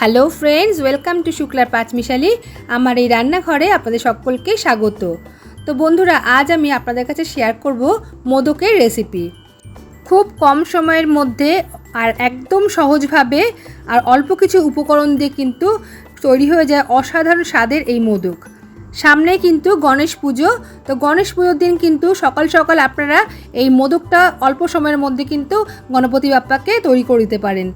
Hello friends welcome to শুক্লার পাঁচমিশালি আমার এই রান্নাঘরে আপনাদের সকলকে স্বাগত। তো বন্ধুরা, আজ আমি আপনাদের কাছে শেয়ার করব মোদকের রেসিপি খুব কম সময়ের মধ্যে আর একদম সহজভাবে আর অল্প কিছু উপকরণ দিয়ে কিন্তু তৈরি হয়ে যায় অসাধারণ স্বাদের এই মোদক। সামনে কিন্তু গণেশ পুজো। তো গণেশ পুজোর দিন কিন্তু সকাল সকাল আপনারা এই মোদকটা অল্প সময়ের মধ্যে কিন্তু গণপতি বাপ্পাকে তৈরি করে দিতে পারেন।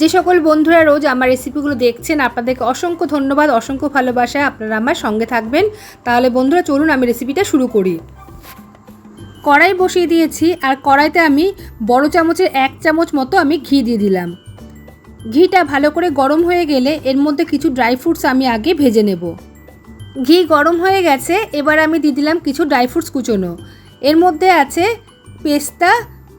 যে সকল বন্ধুরা রোজ আমার রেসিপিগুলো দেখছেন, আপনাদেরকে অসংখ্য ধন্যবাদ, অসংখ্য ভালোবাসা আপনারা আমার সঙ্গে থাকবেন। তাহলে বন্ধুরা, চলুন আমি রেসিপিটা শুরু করি। কড়াই বসিয়ে দিয়েছি, আর কড়াইতে আমি বড় চামচের এক চামচ মতো আমি ঘি দিয়ে দিলাম। ঘিটা ভালো করে গরম হয়ে গেলে এর মধ্যে কিছু ড্রাই ফ্রুটস আমি আগে ভেজে নেব। ঘি গরম হয়ে গেছে, এবার আমি দিয়ে দিলাম কিছু ড্রাই ফ্রুটস কুচোনো। এর মধ্যে আছে পেস্তা,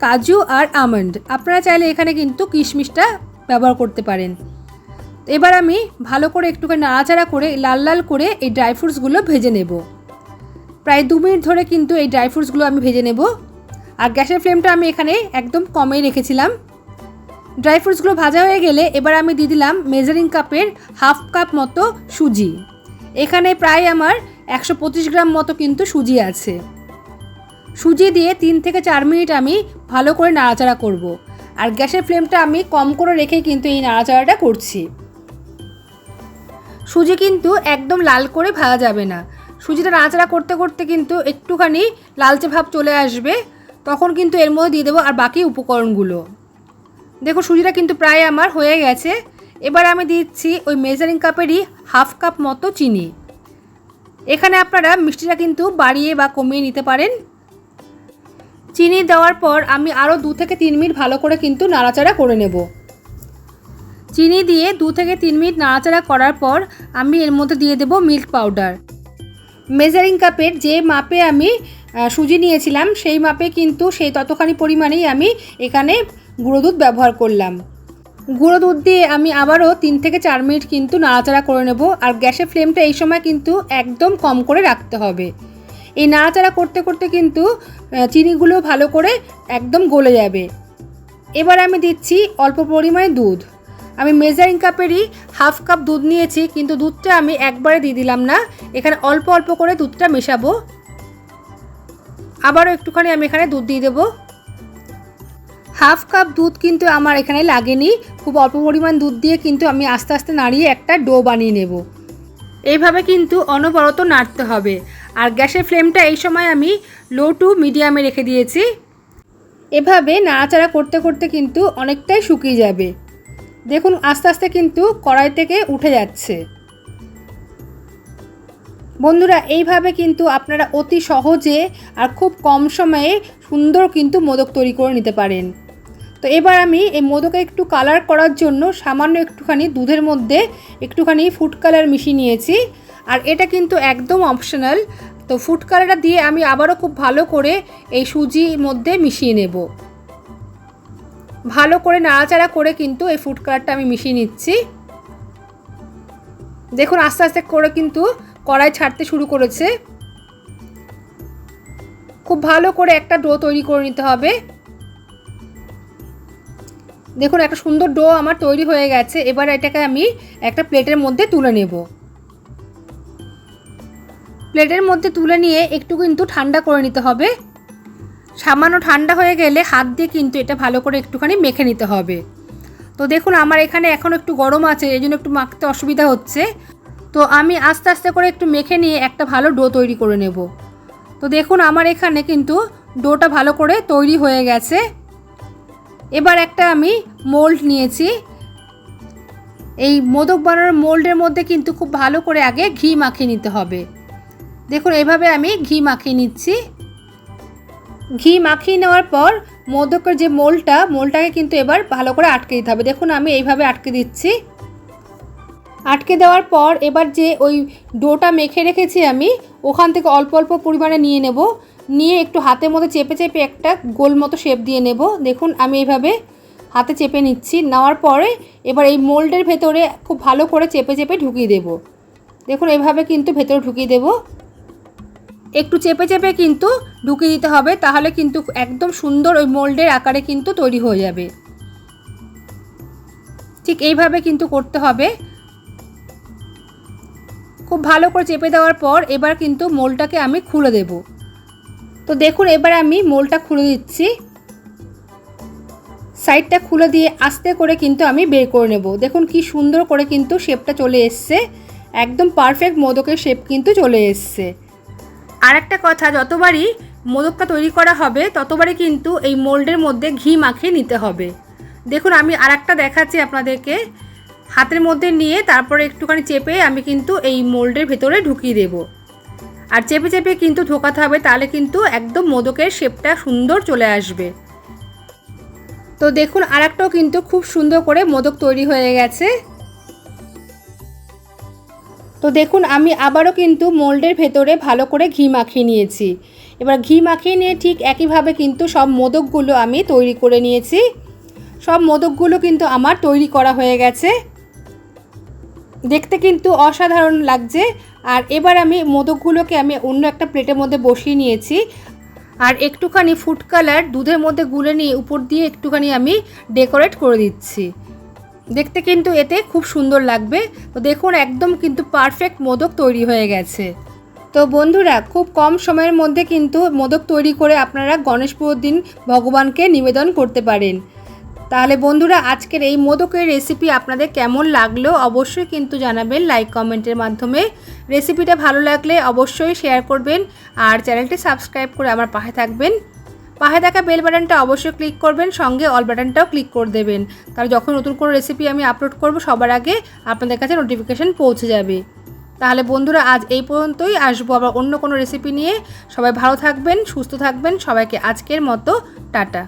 কাজু আর আমন্ড। আপনারা চাইলে এখানে কিন্তু কিশমিশটা ব্যবহার করতে পারেন। এবার আমি ভালো করে একটুখানি নাড়াচাড়া করে লাল লাল করে এই ড্রাই ফ্রুটসগুলো ভেজে নেব। প্রায় দু মিনিট ধরে কিন্তু এই ড্রাই ফ্রুটসগুলো আমি ভেজে নেব। আর গ্যাসের ফ্লেমটা আমি এখানে একদম কমেই রেখেছিলাম। ড্রাই ফ্রুটসগুলো ভাজা হয়ে গেলে এবার আমি দিয়ে দিলাম মেজারিং কাপের হাফ কাপ মতো সুজি। এখানে প্রায় আমার একশো পঁচিশ গ্রাম মতো কিন্তু সুজি আছে। সুজি দিয়ে তিন থেকে চার মিনিট আমি ভালো করে নাড়াচাড়া করব। আর গ্যাসের ফ্লেমটা আমি কম করে রেখে কিন্তু এই নাড়াচাড়াটা করছি। সুজি কিন্তু একদম লাল করে ভাজা যাবে না। সুজিটা নাড়াচাড়া করতে করতে কিন্তু একটুখানি লালচে ভাব চলে আসবে। তখন কিন্তু এর মধ্যে দিয়ে দেবো আর বাকি উপকরণগুলো। দেখো, সুজিটা কিন্তু প্রায় আমার হয়ে গেছে। এবার আমি দিচ্ছি ওই মেজারিং কাপেরই হাফ কাপ মতো চিনি। এখানে আপনারা মিষ্টিটা কিন্তু বাড়িয়ে বা কমিয়ে নিতে পারেন। চিনি দেওয়ার পর আমি আরও দু থেকে তিন মিনিট ভালো করে কিন্তু নাড়াচাড়া করে নেব। চিনি দিয়ে দু থেকে তিন মিনিট নাড়াচাড়া করার পর আমি এর মধ্যে দিয়ে দেব মিল্ক পাউডার। মেজারিং কাপের যে মাপে আমি সুজি নিয়েছিলাম, সেই মাপে কিন্তু সেই ততখানি পরিমাণেই আমি এখানে গুঁড়ো দুধ ব্যবহার করলাম। গুঁড়ো দুধ দিয়ে আমি আবারও তিন থেকে চার মিনিট কিন্তু নাড়াচাড়া করে নেব। আর গ্যাসের ফ্লেমটা এই সময় কিন্তু একদম কম করে রাখতে হবে। এই নাড়াচাড়া করতে করতে কিন্তু চিনিগুলো ভালো করে একদম গলে যাবে। এবার আমি দিচ্ছি অল্প পরিমাণে দুধ। আমি মেজারিং কাপেরই হাফ কাপ দুধ নিয়েছি, কিন্তু দুধটা আমি একবারে দিয়ে দিলাম না। এখানে অল্প অল্প করে দুধটা মেশাবো। আবারও একটুখানি আমি এখানে দুধ দিয়ে দেবো। হাফ কাপ দুধ কিন্তু আমার এখানে লাগেনি। খুব অল্প পরিমাণ দুধ দিয়ে কিন্তু আমি আস্তে আস্তে নাড়িয়ে একটা ডো বানিয়ে নেব। এইভাবে কিন্তু অনবরত নাড়তে হবে। আর গ্যাসের ফ্লেমটা এই সময় আমি লো টু মিডিয়ামে রেখে দিয়েছি। এভাবে নাড়াচাড়া করতে করতে কিন্তু অনেকটাই শুকিয়ে যাবে। দেখুন, আস্তে আস্তে কিন্তু কড়াই থেকে উঠে যাচ্ছে। বন্ধুরা, এইভাবে কিন্তু আপনারা অতি সহজে আর খুব কম সময়ে সুন্দর কিন্তু মোদক তৈরি করে নিতে পারেন। তো এবার আমি এই মোদকে একটু কালার করার জন্য সামান্য একটুখানি দুধের মধ্যে একটুখানি ফুড কালার মিশিয়ে নিয়েছি। আর এটা কিন্তু একদম অপশনাল তো ফুড কালারটা দিয়ে আমি আবারও খুব ভালো করে এই সুজির মধ্যে মিশিয়ে নেব। ভালো করে নাড়াচাড়া করে কিন্তু এই ফুড কালারটা আমি মিশিয়ে নিচ্ছি। দেখুন আস্তে আস্তে করে কিন্তু কড়াই ছাড়তে শুরু করেছে। খুব ভালো করে একটা ডো তৈরি করে নিতে হবে। দেখুন, একটা সুন্দর ডো আমার তৈরি হয়ে গেছে। এবার এটাকে আমি একটা প্লেটের মধ্যে তুলে নেব। প্লেটের মধ্যে তুলে নিয়ে একটু কিন্তু ঠান্ডা করে নিতে হবে। সামান্য ঠান্ডা হয়ে গেলে হাত দিয়ে কিন্তু এটা ভালো করে একটুখানি মেখে নিতে হবে। তো দেখুন, আমার এখানে এখন একটু গরম আছে, এই জন্য একটু মাখতে অসুবিধা হচ্ছে। তো আমি আস্তে আস্তে করে একটু মেখে নিয়ে একটা ভালো ডো তৈরি করে নেব। তো দেখুন, আমার এখানে কিন্তু ডোটা ভালো করে তৈরি হয়ে গেছে। এবার একটা আমি মোল্ড নিয়েছি। এই মোদক বানানোর মোল্ডের মধ্যে কিন্তু খুব ভালো করে আগে ঘি মাখিয়ে নিতে হবে। দেখুন, এভাবে আমি ঘি মাখিয়ে নিচ্ছি। ঘি মাখিয়ে নেওয়ার পর মোদকের যে মোলটা মোলটাকে কিন্তু এবার ভালো করে আটকে দিতে হবে। দেখুন, আমি এইভাবে আটকে দিচ্ছি। আটকে দেওয়ার পর এবার যে ওই ডোটা মেখে রেখেছি আমি, ওখান থেকে অল্প অল্প পরিমাণে নিয়ে নেব। নিয়ে একটু হাতের মধ্যে চেপে চেপে একটা গোল মতো শেপ দিয়ে নেব। দেখুন, আমি এইভাবে হাতে চেপে নিচ্ছি। নেওয়ার পরে এবার এই মোল্ডের ভেতরে খুব ভালো করে চেপে চেপে ঢুকিয়ে দেব। দেখুন, এইভাবে কিন্তু ভেতরে ঢুকিয়ে দেব। একটু চেপে চেপে কিন্তু ঢুকিয়ে দিতে হবে, তাহলে কিন্তু একদম সুন্দর ওই মোল্ডের আকারে কিন্তু তৈরি হয়ে যাবে। ঠিক এইভাবে কিন্তু করতে হবে। খুব ভালো করে চেপে দেওয়ার পর এবার কিন্তু মোলটাকে আমি খুলে দেব। তো দেখুন, এবার আমি মোলটা খুলে দিচ্ছি। সাইডটা খুলে দিয়ে আস্তে করে কিন্তু আমি বের করে নেব। দেখুন কি সুন্দর করে কিন্তু শেপটা চলে এসছে। একদম পারফেক্ট মোদকের শেপ কিন্তু চলে এসছে। আর একটা কথা, যতবারই মোদকটা তৈরি করা হবে, ততবারই কিন্তু এই মোল্ডের মধ্যে ঘি মাখিয়ে নিতে হবে। দেখুন, আমি আর একটা দেখাচ্ছি আপনাদেরকে। হাতের মধ্যে নিয়ে তারপরে একটুখানি চেপে আমি কিন্তু এই মোল্ডের ভেতরে ঢুকিয়ে দেব। আর চেপে চেপে কিন্তু ঢোকাতে হবে, তাহলে কিন্তু একদম মোদকের শেপটা সুন্দর চলে আসবে। তো দেখুন আর একটাও কিন্তু খুব সুন্দর করে মোদক তৈরি হয়ে গেছে। তো দেখুন, আমি আবারও কিন্তু মোল্ডের ভেতরে ভালো করে ঘি মাখিয়ে নিয়েছি। এবার ঘি মাখিয়ে নিয়ে ঠিক একইভাবে কিন্তু সব মোদকগুলো আমি তৈরি করে নিয়েছি। সব মোদকগুলো কিন্তু আমার তৈরি করা হয়ে গেছে। দেখতে কিন্তু অসাধারণ লাগছে। আর এবার আমি মোদকগুলোকে আমি অন্য একটা প্লেটের মধ্যে বসিয়ে নিয়েছি। আর একটুখানি ফুড কালার দুধের মধ্যে গুলে নিয়ে উপর দিয়ে একটুখানি আমি ডেকোরেট করে দিচ্ছি। দেখতে কিন্তু এতে খুব সুন্দর লাগবে। তো দেখুন, একদম কিন্তু পারফেক্ট মোদক তৈরি হয়ে গেছে। তো বন্ধুরা, খুব কম সময়ের মধ্যে কিন্তু মোদক তৈরি করে আপনারা গণেশ পুজোর দিন ভগবানকে নিবেদন করতে পারেন। তাহলে বন্ধুরা, আজকের এই মোদকের রেসিপি আপনাদের কেমন লাগল অবশ্যই কিন্তু জানাবেন। লাইক কমেন্টের মাধ্যমে। রেসিপিটা ভালো লাগলে অবশ্যই শেয়ার করবেন আর চ্যানেলটি সাবস্ক্রাইব করে আমার পাশে থাকবেন। পাশে থাকা বেল বাটনটা অবশ্যই ক্লিক করবেন, সঙ্গে অল বাটনটাও ক্লিক করে দেবেন। তাহলে যখন নতুন কোনো রেসিপি আমি আপলোড করব, সবার আগে আপনাদের কাছে নোটিফিকেশান পৌঁছে যাবে। তাহলে বন্ধুরা, আজ এই পর্যন্তই। আসব আবার অন্য কোনো রেসিপি নিয়ে। সবাই ভালো থাকবেন, সুস্থ থাকবেন। সবাইকে আজকের মতো, টাটা।